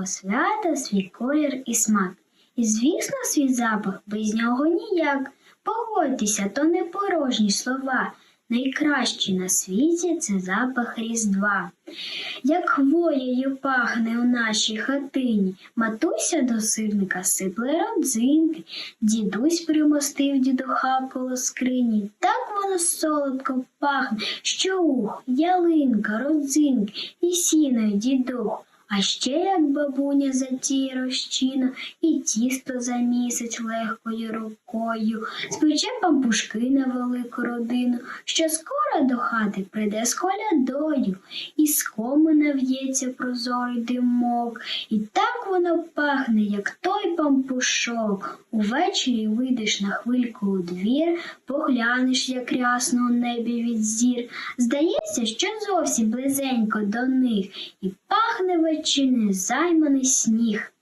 кожного свята свій колір і смак. І, звісно, свій запах без нього ніяк. Погодьтеся, то не порожні слова. Найкращий на світі це запах Різдва. Як хвоєю пахне у нашій хатині, матуся до сирника сипле родзинки, дідусь примостив дідуха коло скрині. Так воно солодко пахне, що ух, ялинка, родзинки і сіно й дідух. А ще як бабуня затіє розчина і тісто замісить легкою рукою, спече пампушки на велику родину, що скоро до хати прийде з колядою, і з комина в'ється прозорий димок, і так воно пахне, як той пампушок. Увечері вийдеш на хвильку у двір, поглянеш, як рясно у небі від зір. Здається, що зовсім близенько до них, і пахне вечірний займаний сніг.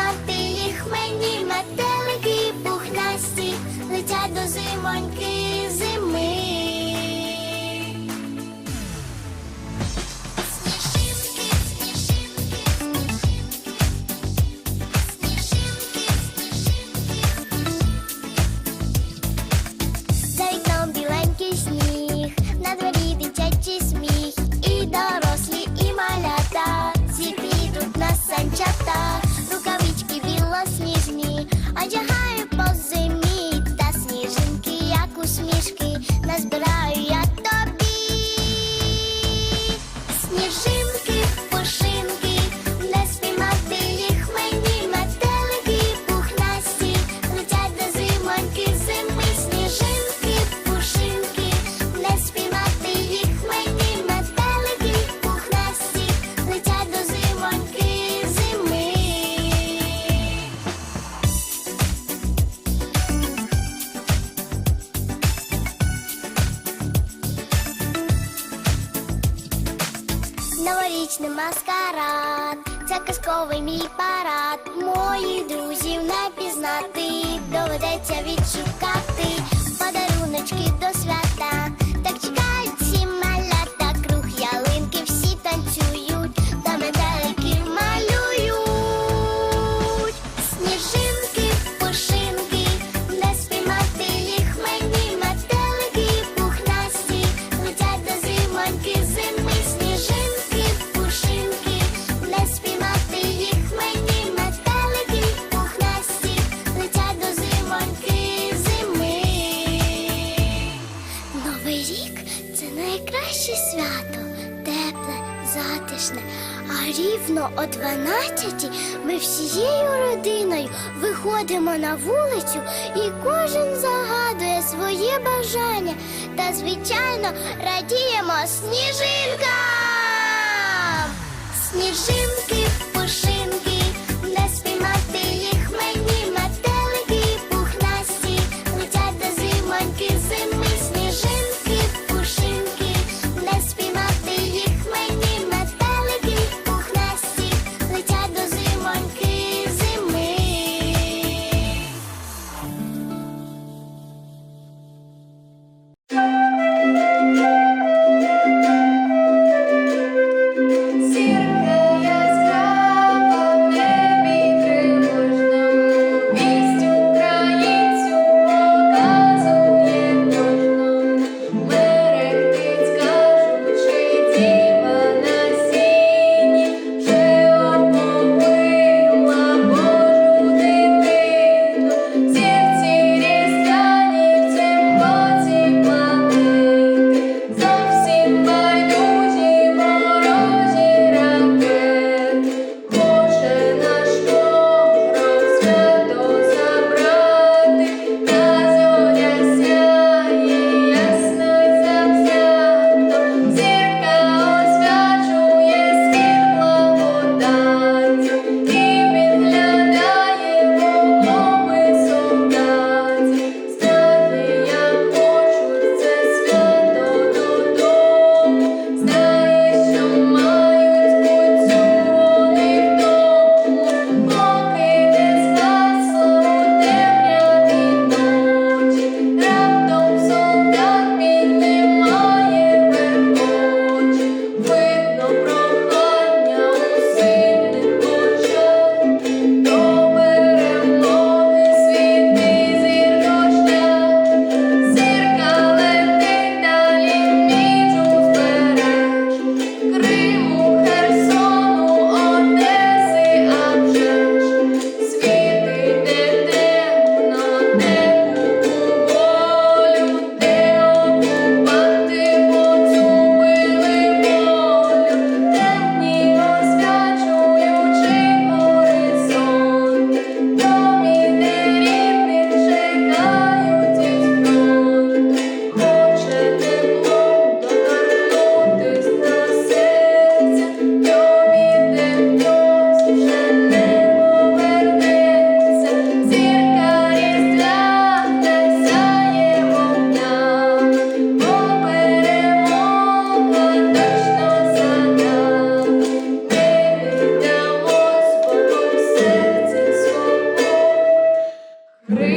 Спіймати їх мені метелики пухнасті летять до зимоньки Новорічний маскарад, це казковий мій парад. Моїх друзів не пізнати, доведеться відшукати подаруночки до свята. Так чекають всі малята, круг ялинки, всі танцюють, та метелики малюють. Сніжинки, Виходимо на вулицю, і кожен загадує своє бажання. Та, звичайно, радіємо сніжинкам, сніжинки поши.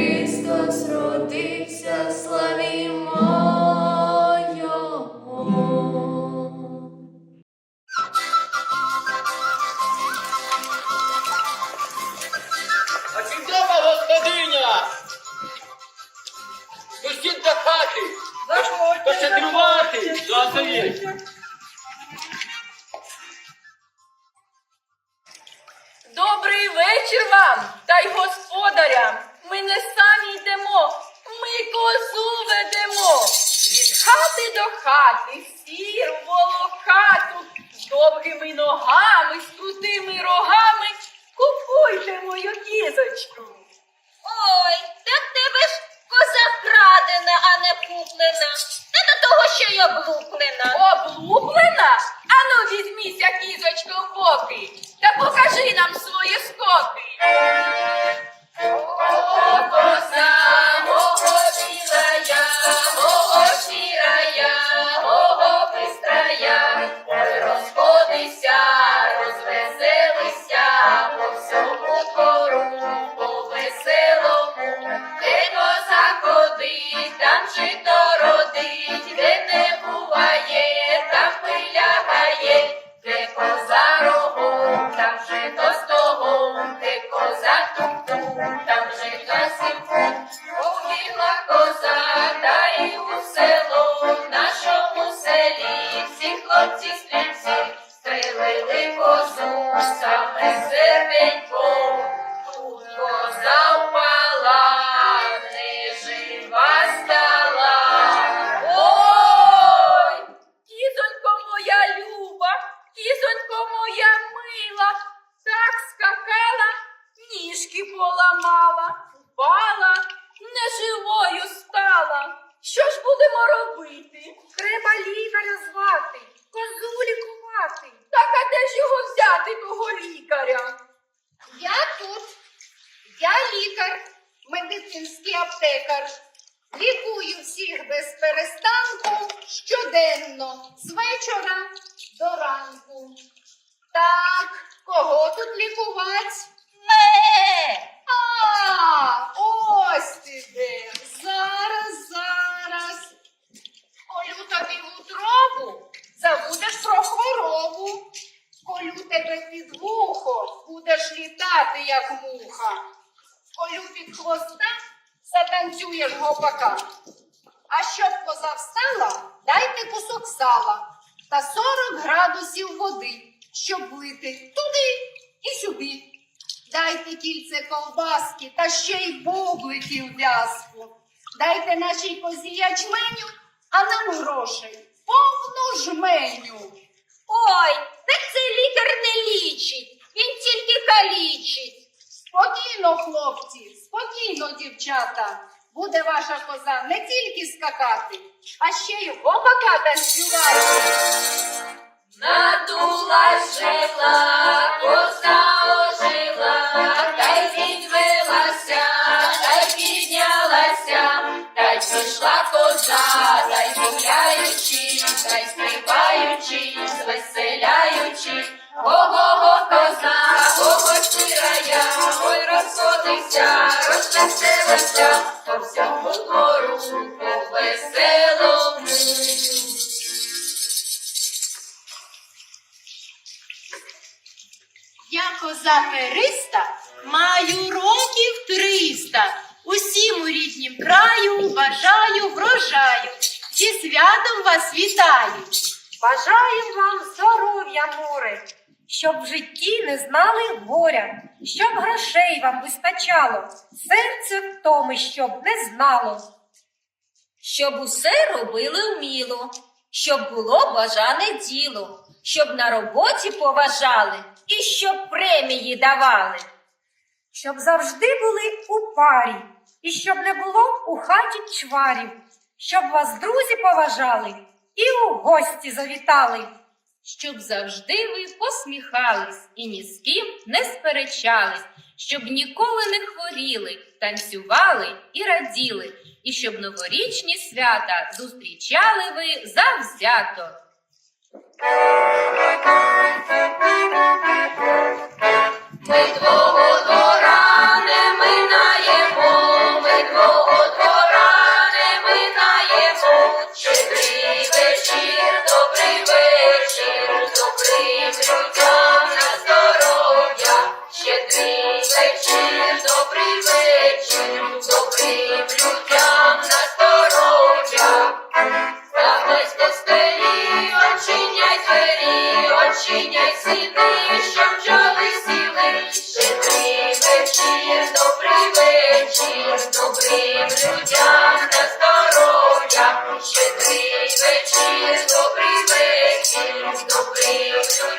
Христос родився, славімо Його. Офідома господиня! Пустіть до хати! Хати до хати, сіру волохату, з довгими ногами, з крутими рогами. Купуйте мою кізочку. Ой, так тебе ж коза крадена, а не куплена. Та до того, що й облуплена. Облуплена? Ану, візьміся, кізочко, в боки, та покажи нам свої скоки. О, коза! у село, в нашому селі, хлопці стрільці стрілили козу саме. робити? Треба лікаря звати, козу лікувати. Так а де ж його взяти, того лікаря? Я тут, я лікар, медицинський аптекар. Лікую всіх без перестанку щоденно, з вечора до ранку. Так, кого тут лікувати? Ме! А, ось ти де. Ковбаски та ще й бубликів в'язку. Дайте нашій козі ячменю, а нам грошей повну жменю. Ой, так цей лікар не лічить. Він тільки калічить. Спокійно, хлопці, спокійно, дівчата. Буде ваша коза не тільки скакати, а ще й гопака танцювати. Надула жила, коза ожила, та й підвелася, та й піднялася, та й пішла коза, та й гуляючи, та й співаючи, звеселяючи. Ого-го, коза, ого, сирая, ой, розходиться, розвеселася, по всьому Зі святом вас вітаю. Бажаю вам здоров'я, море, щоб в житті не знали горя, щоб грошей вам вистачало, серце втоми, щоб не знало. щоб усе робили вміло, щоб було бажане діло, щоб на роботі поважали і щоб премії давали. Щоб завжди були у парі, і щоб не було у хаті чварів, щоб вас друзі поважали і у гості завітали. Щоб завжди ви посміхались і ні з ким не сперечались, щоб ніколи не хворіли, танцювали і раділи, і щоб новорічні свята зустрічали ви завзято. Ми твого двора не минаємо, ми твого минаємо. Щедрий здоров'я. Вечір, добрий вечір, добрий людям